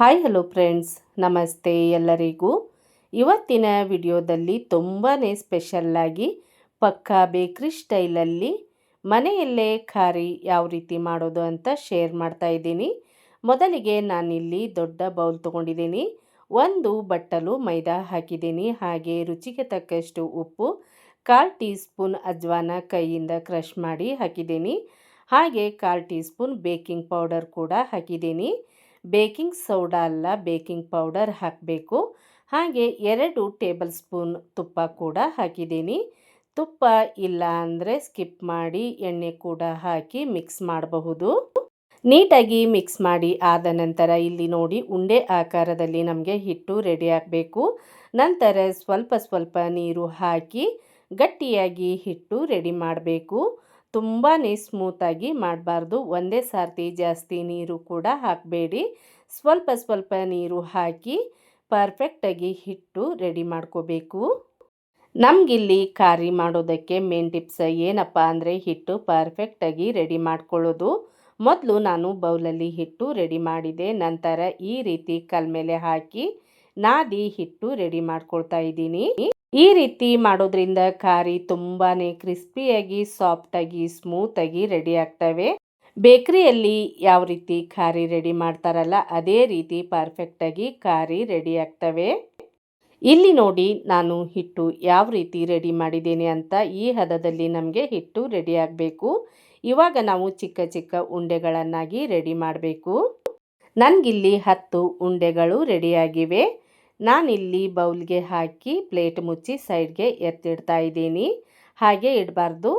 Hi hello friends ನಮಸ್ತೆ ಎಲ್ಲರಿಗೂ. ಇವತ್ತಿನ ವಿಡಿಯೋದಲ್ಲಿ ತುಂಬಾ ಸ್ಪೆಷಲ್ಲಾಗಿ ಪಕ್ಕಾ ಬೇಕ್ರಿ ಸ್ಟೈಲಲ್ಲಿ ಮನೆಯಲ್ಲೇ ಖಾರಿ ಯಾವ ರೀತಿ ಮಾಡೋದು ಅಂತ ಶೇರ್ ಮಾಡ್ತಾ ಇದ್ದೀನಿ. ಮೊದಲಿಗೆ ನಾನಿಲ್ಲಿ ದೊಡ್ಡ ಬೌಲ್ ತೊಗೊಂಡಿದ್ದೀನಿ. ಒಂದು ಬಟ್ಟಲು ಮೈದಾ ಹಾಕಿದ್ದೀನಿ. ಹಾಗೆ ರುಚಿಗೆ ತಕ್ಕಷ್ಟು ಉಪ್ಪು, ಕಾಲು ಟೀ ಸ್ಪೂನ್ ಅಜ್ವಾನ ಕೈಯಿಂದ ಕ್ರಷ್ ಮಾಡಿ ಹಾಕಿದ್ದೀನಿ. ಹಾಗೆ ಕಾಲು ಟೀ ಸ್ಪೂನ್ ಬೇಕಿಂಗ್ ಪೌಡರ್ ಕೂಡ ಹಾಕಿದ್ದೀನಿ. ಬೇಕಿಂಗ್ ಸೋಡಾ ಅಲ್ಲ, ಬೇಕಿಂಗ್ ಪೌಡರ್ ಹಾಕಬೇಕು. ಹಾಗೆ ಎರಡು ಟೇಬಲ್ ಸ್ಪೂನ್ ತುಪ್ಪ ಕೂಡ ಹಾಕಿದ್ದೀನಿ. ತುಪ್ಪ ಇಲ್ಲ ಅಂದರೆ ಸ್ಕಿಪ್ ಮಾಡಿ ಎಣ್ಣೆ ಕೂಡ ಹಾಕಿ ಮಿಕ್ಸ್ ಮಾಡಬಹುದು. ನೀಟಾಗಿ ಮಿಕ್ಸ್ ಮಾಡಿ ಆದ ನಂತರ ಇಲ್ಲಿ ನೋಡಿ ಉಂಡೆ ಆಕಾರದಲ್ಲಿ ನಮಗೆ ಹಿಟ್ಟು ರೆಡಿ ಆಗಬೇಕು. ನಂತರ ಸ್ವಲ್ಪ ಸ್ವಲ್ಪ ನೀರು ಹಾಕಿ ಗಟ್ಟಿಯಾಗಿ ಹಿಟ್ಟು ರೆಡಿ ಮಾಡಬೇಕು. ತುಂಬಾ ಸ್ಮೂತಾಗಿ ಮಾಡಬಾರ್ದು. ಒಂದೇ ಸಾರ್ತಿ ಜಾಸ್ತಿ ನೀರು ಕೂಡ ಹಾಕಬೇಡಿ. ಸ್ವಲ್ಪ ಸ್ವಲ್ಪ ನೀರು ಹಾಕಿ ಪರ್ಫೆಕ್ಟಾಗಿ ಹಿಟ್ಟು ರೆಡಿ ಮಾಡ್ಕೋಬೇಕು. ನಮಗಿಲ್ಲಿ ಖಾರಿ ಮಾಡೋದಕ್ಕೆ ಮೇನ್ ಟಿಪ್ಸ್ ಏನಪ್ಪ ಅಂದರೆ ಹಿಟ್ಟು ಪರ್ಫೆಕ್ಟಾಗಿ ರೆಡಿ ಮಾಡ್ಕೊಳ್ಳೋದು. ಮೊದಲು ನಾನು ಬೌಲಲ್ಲಿ ಹಿಟ್ಟು ರೆಡಿ ಮಾಡಿದೆ. ನಂತರ ಈ ರೀತಿ ಕಲ್ ಮೇಲೆ ಹಾಕಿ ನಾದಿ ಹಿಟ್ಟು ರೆಡಿ ಮಾಡ್ಕೊಳ್ತಾ ಇದ್ದೀನಿ. ಈ ರೀತಿ ಮಾಡೋದ್ರಿಂದ ಖಾರಿ ತುಂಬಾ ಕ್ರಿಸ್ಪಿಯಾಗಿ ಸಾಫ್ಟಾಗಿ ಸ್ಮೂತಾಗಿ ರೆಡಿ ಆಗ್ತವೆ. ಬೇಕರಿಯಲ್ಲಿ ಯಾವ ರೀತಿ ಖಾರಿ ರೆಡಿ ಮಾಡ್ತಾರಲ್ಲ, ಅದೇ ರೀತಿ ಪರ್ಫೆಕ್ಟಾಗಿ ಖಾರಿ ರೆಡಿ ಆಗ್ತವೆ. ಇಲ್ಲಿ ನೋಡಿ ನಾನು ಹಿಟ್ಟು ಯಾವ ರೀತಿ ರೆಡಿ ಮಾಡಿದ್ದೇನೆ ಅಂತ ಈ ಹದದಲ್ಲಿ ನಮಗೆ ಹಿಟ್ಟು ರೆಡಿ ಆಗಬೇಕು. ಇವಾಗ ನಾವು ಚಿಕ್ಕ ಚಿಕ್ಕ ಉಂಡೆಗಳನ್ನಾಗಿ ರೆಡಿ ಮಾಡಬೇಕು. ನನಗಿಲ್ಲಿ ಹತ್ತು ಉಂಡೆಗಳು ರೆಡಿಯಾಗಿವೆ ನಾನಿಲ್ಲಿ ಬೌಲ್ಗೆ ಹಾಕಿ ಪ್ಲೇಟ್ ಮುಚ್ಚಿ ಸೈಡ್ಗೆ ಎತ್ತಿಡ್ತಾ ಇದ್ದೀನಿ. ಹಾಗೆ ಇಡಬಾರ್ದು.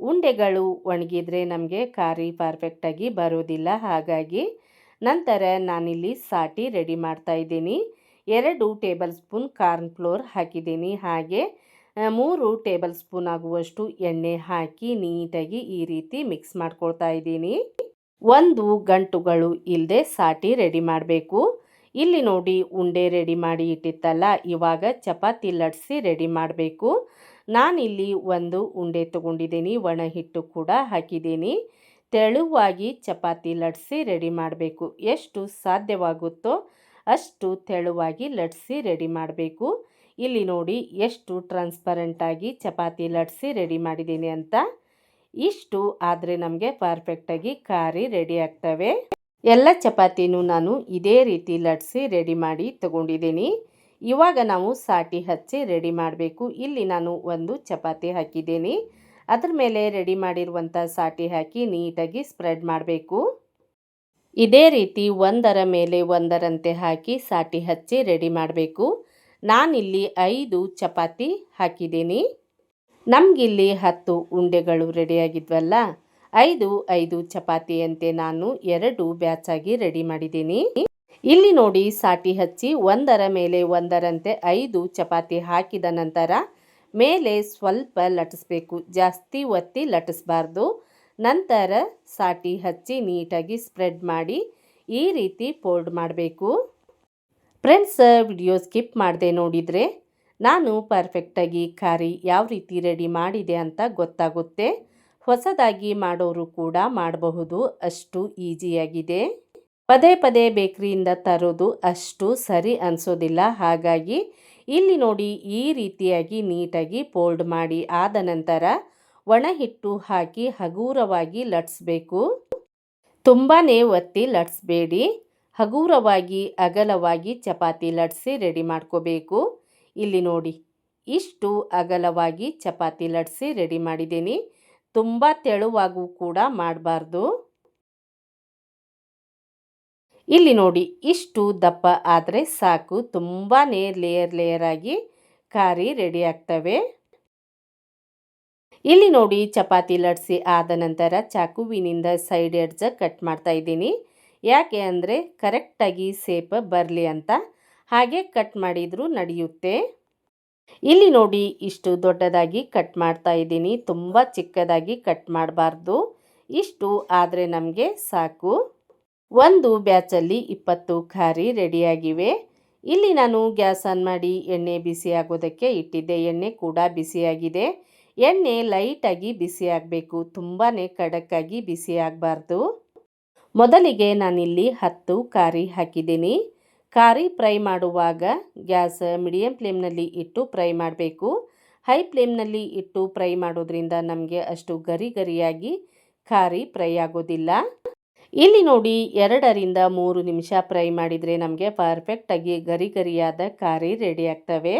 ಉಂಡೆಗಳು ಒಣಗಿದರೆ ನಮಗೆ ಖಾರಿ ಪರ್ಫೆಕ್ಟಾಗಿ ಬರೋದಿಲ್ಲ. ಹಾಗಾಗಿ ನಂತರ ನಾನಿಲ್ಲಿ ಸಾಟಿ ರೆಡಿ ಮಾಡ್ತಾ ಇದ್ದೀನಿ. ಎರಡು ಟೇಬಲ್ ಸ್ಪೂನ್ ಕಾರ್ನ್ ಫ್ಲೋರ್ ಹಾಕಿದ್ದೀನಿ. ಹಾಗೆ ಮೂರು ಟೇಬಲ್ ಸ್ಪೂನ್ ಆಗುವಷ್ಟು ಎಣ್ಣೆ ಹಾಕಿ ನೀಟಾಗಿ ಈ ರೀತಿ ಮಿಕ್ಸ್ ಮಾಡ್ಕೊಳ್ತಾ ಇದ್ದೀನಿ. ಒಂದು ಗಂಟುಗಳು ಇಲ್ಲದೆ ಸಾಟಿ ರೆಡಿ ಮಾಡಬೇಕು. ಇಲ್ಲಿ ನೋಡಿ ಉಂಡೆ ರೆಡಿ ಮಾಡಿ ಇಟ್ಟಿತ್ತಲ್ಲ, ಇವಾಗ ಚಪಾತಿ ಲಟ್ಸಿ ರೆಡಿ ಮಾಡಬೇಕು. ನಾನಿಲ್ಲಿ ಒಂದು ಉಂಡೆ ತಗೊಂಡಿದ್ದೀನಿ, ಒಣ ಹಿಟ್ಟು ಕೂಡ ಹಾಕಿದ್ದೀನಿ. ತೆಳುವಾಗಿ ಚಪಾತಿ ಲಟ್ಸಿ ರೆಡಿ ಮಾಡಬೇಕು. ಎಷ್ಟು ಸಾಧ್ಯವಾಗುತ್ತೋ ಅಷ್ಟು ತೆಳುವಾಗಿ ಲಟ್ಸಿ ರೆಡಿ ಮಾಡಬೇಕು. ಇಲ್ಲಿ ನೋಡಿ ಎಷ್ಟು ಟ್ರಾನ್ಸ್ಪರೆಂಟಾಗಿ ಚಪಾತಿ ಲಟ್ಸಿ ರೆಡಿ ಮಾಡಿದ್ದೀನಿ ಅಂತ. ಇಷ್ಟು ಆದರೆ ನಮಗೆ ಪರ್ಫೆಕ್ಟಾಗಿ ಖಾರಿ ರೆಡಿ ಆಗ್ತವೆ. ಎಲ್ಲ ಚಪಾತಿನೂ ನಾನು ಇದೇ ರೀತಿ ಲಟ್ಸಿ ರೆಡಿ ಮಾಡಿ ತಗೊಂಡಿದ್ದೀನಿ. ಇವಾಗ ನಾವು ಸಾಟಿ ಹಚ್ಚಿ ರೆಡಿ ಮಾಡಬೇಕು. ಇಲ್ಲಿ ನಾನು ಒಂದು ಚಪಾತಿ ಹಾಕಿದ್ದೀನಿ. ಅದ್ರ ಮೇಲೆ ರೆಡಿ ಮಾಡಿರುವಂಥ ಸಾಟಿ ಹಾಕಿ ನೀಟಾಗಿ ಸ್ಪ್ರೆಡ್ ಮಾಡಬೇಕು. ಇದೇ ರೀತಿ ಒಂದರ ಮೇಲೆ ಒಂದರಂತೆ ಹಾಕಿ ಸಾಟಿ ಹಚ್ಚಿ ರೆಡಿ ಮಾಡಬೇಕು. ನಾನಿಲ್ಲಿ ಐದು ಚಪಾತಿ ಹಾಕಿದ್ದೀನಿ. ನಮಗಿಲ್ಲಿ ಹತ್ತು ಉಂಡೆಗಳು ರೆಡಿಯಾಗಿದ್ವಲ್ಲ ಐದು ಐದು ಚಪಾತಿಯಂತೆ ನಾನು ಎರಡು ಬ್ಯಾಚಾಗಿ ರೆಡಿ ಮಾಡಿದ್ದೀನಿ. ಇಲ್ಲಿ ನೋಡಿ ಸಾಟಿ ಹಚ್ಚಿ ಒಂದರ ಮೇಲೆ ಒಂದರಂತೆ ಐದು ಚಪಾತಿ ಹಾಕಿದ ನಂತರ ಮೇಲೆ ಸ್ವಲ್ಪ ಲಟಿಸ್ಬೇಕು ಜಾಸ್ತಿ ಒತ್ತಿ ಲಟ್ಟಿಸ್ಬಾರ್ದು. ನಂತರ ಸಾಟಿ ಹಚ್ಚಿ ನೀಟಾಗಿ ಸ್ಪ್ರೆಡ್ ಮಾಡಿ ಈ ರೀತಿ ಫೋಲ್ಡ್ ಮಾಡಬೇಕು. ಫ್ರೆಂಡ್ಸ್, ವಿಡಿಯೋ ಸ್ಕಿಪ್ ಮಾಡದೆ ನೋಡಿದರೆ ನಾನು ಪರ್ಫೆಕ್ಟಾಗಿ ಖಾರಿ ಯಾವ ರೀತಿ ರೆಡಿ ಮಾಡಿದೆ ಅಂತ ಗೊತ್ತಾಗುತ್ತೆ. ಹೊಸದಾಗಿ ಮಾಡೋರು ಕೂಡ ಮಾಡಬಹುದು. ಅಷ್ಟು ಈಸಿಯಾಗಿದೆ ಪದೇ ಪದೇ ಬೇಕ್ರಿಯಿಂದ ತರೋದು ಅಷ್ಟು ಸರಿ ಅನಿಸೋದಿಲ್ಲ. ಹಾಗಾಗಿ ಇಲ್ಲಿ ನೋಡಿ ಈ ರೀತಿಯಾಗಿ ನೀಟಾಗಿ ಫೋಲ್ಡ್ ಮಾಡಿ ಆದ ನಂತರ ಒಣ ಹಿಟ್ಟು ಹಾಕಿ ಹಗೂರವಾಗಿ ಲಟ್ಸ್ಬೇಕು. ತುಂಬಾ ಒತ್ತಿ ಲಟ್ಸ್ಬೇಡಿ. ಹಗೂರವಾಗಿ, ಅಗಲವಾಗಿ ಚಪಾತಿ ಲಟ್ಸಿ ರೆಡಿ ಮಾಡ್ಕೋಬೇಕು. ಇಲ್ಲಿ ನೋಡಿ, ಇಷ್ಟು ಅಗಲವಾಗಿ ಚಪಾತಿ ಲಟ್ಸಿ ರೆಡಿ ಮಾಡಿದ್ದೀನಿ. ತುಂಬ ತೆಳುವಾಗೂ ಕೂಡ ಮಾಡಬಾರ್ದು. ಇಲ್ಲಿ ನೋಡಿ, ಇಷ್ಟು ದಪ್ಪ ಆದರೆ ಸಾಕು. ತುಂಬಾ ಲೇಯರ್ ಲೇಯರ್ ಆಗಿ ಖಾರಿ ರೆಡಿ ಆಗ್ತವೆ. ಇಲ್ಲಿ ನೋಡಿ, ಚಪಾತಿ ಲಟ್ಸಿ ಆದ ನಂತರ ಚಾಕುವಿನಿಂದ ಸೈಡ್ ಎಡ್ಜ ಕಟ್ ಮಾಡ್ತಾ ಇದ್ದೀನಿ. ಯಾಕೆ ಅಂದರೆ ಕರೆಕ್ಟಾಗಿ ಸೇಪ್ ಬರಲಿ ಅಂತ. ಹಾಗೆ ಕಟ್ ಮಾಡಿದರೂ ನಡೆಯುತ್ತೆ. ಇಲ್ಲಿ ನೋಡಿ ಇಷ್ಟು ದೊಡ್ಡದಾಗಿ ಕಟ್ ಮಾಡ್ತಾ ಇದ್ದೀನಿ. ತುಂಬ ಚಿಕ್ಕದಾಗಿ ಕಟ್ ಮಾಡಬಾರ್ದು. ಇಷ್ಟು ಆದರೆ ನಮಗೆ ಸಾಕು. ಒಂದು ಬ್ಯಾಚಲ್ಲಿ ಇಪ್ಪತ್ತು ಖಾರಿ ರೆಡಿಯಾಗಿವೆ. ಇಲ್ಲಿ ನಾನು ಗ್ಯಾಸ್ ಆನ್ ಮಾಡಿ ಎಣ್ಣೆ ಬಿಸಿ ಆಗೋದಕ್ಕೆ ಇಟ್ಟಿದ್ದೆ. ಎಣ್ಣೆ ಕೂಡ ಬಿಸಿಯಾಗಿದೆ ಎಣ್ಣೆ ಲೈಟಾಗಿ ಬಿಸಿ ಆಗಬೇಕು. ತುಂಬಾ ಕಡಕ್ಕಾಗಿ ಬಿಸಿ ಆಗಬಾರ್ದು. ಮೊದಲಿಗೆ ನಾನಿಲ್ಲಿ ಹತ್ತು ಖಾರಿ ಹಾಕಿದ್ದೀನಿ. ಕಾರಿ ಫ್ರೈ ಮಾಡುವಾಗ ಗ್ಯಾಸ್ ಮೀಡಿಯಂ ಫ್ಲೇಮ್ನಲ್ಲಿ ಇಟ್ಟು ಫ್ರೈ ಮಾಡಬೇಕು. ಹೈ ಫ್ಲೇಮ್ನಲ್ಲಿ ಇಟ್ಟು ಫ್ರೈ ಮಾಡೋದ್ರಿಂದ ನಮಗೆ ಅಷ್ಟು ಗರಿ ಗರಿಯಾಗಿ ಖಾರಿ ಫ್ರೈ ಆಗೋದಿಲ್ಲ. ಇಲ್ಲಿ ನೋಡಿ ಎರಡರಿಂದ ಮೂರು ನಿಮಿಷ ಫ್ರೈ ಮಾಡಿದರೆ ನಮಗೆ ಪರ್ಫೆಕ್ಟಾಗಿ ಗರಿ ಗರಿಯಾದ ಖಾರಿ ರೆಡಿ ಆಗ್ತವೆ.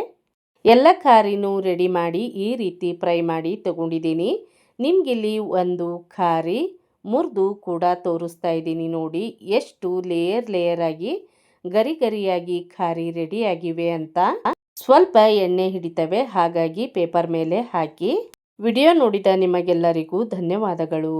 ಎಲ್ಲ ಖಾರಿನೂ ರೆಡಿ ಮಾಡಿ ಈ ರೀತಿ ಫ್ರೈ ಮಾಡಿ ತಗೊಂಡಿದ್ದೀನಿ. ನಿಮಗಿಲ್ಲಿ ಒಂದು ಖಾರಿ ಮುರಿದು ಕೂಡ ತೋರಿಸ್ತಾ ಇದ್ದೀನಿ ನೋಡಿ. ಎಷ್ಟು ಲೇಯರ್ ಲೇಯರ್ ಆಗಿ ಗರಿ ಗರಿಯಾಗಿ ಖಾರಿ ರೆಡಿ ಆಗಿವೆ ಅಂತ ಸ್ವಲ್ಪ ಎಣ್ಣೆ ಹಿಡಿತವೆ, ಹಾಗಾಗಿ ಪೇಪರ್ ಮೇಲೆ ಹಾಕಿ. ವಿಡಿಯೋ ನೋಡಿದ ನಿಮಗೆಲ್ಲರಿಗೂ ಧನ್ಯವಾದಗಳು.